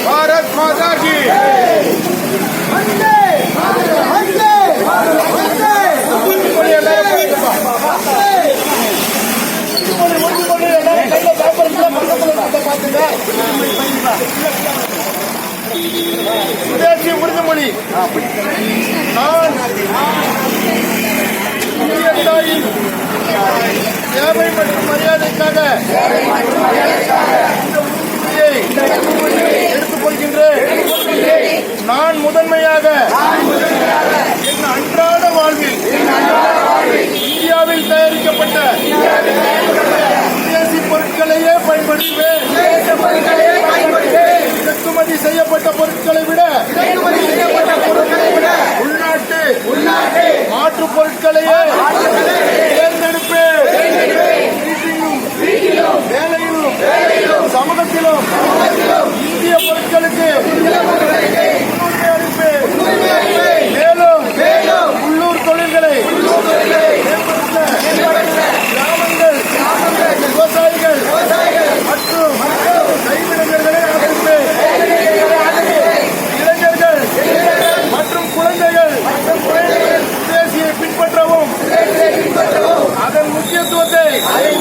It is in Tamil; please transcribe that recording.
भारत माता की சுதேசி உறுதிமொழி நான் தாயின் சேவை மற்றும் மரியாதைக்காக 네, 아니, 아니.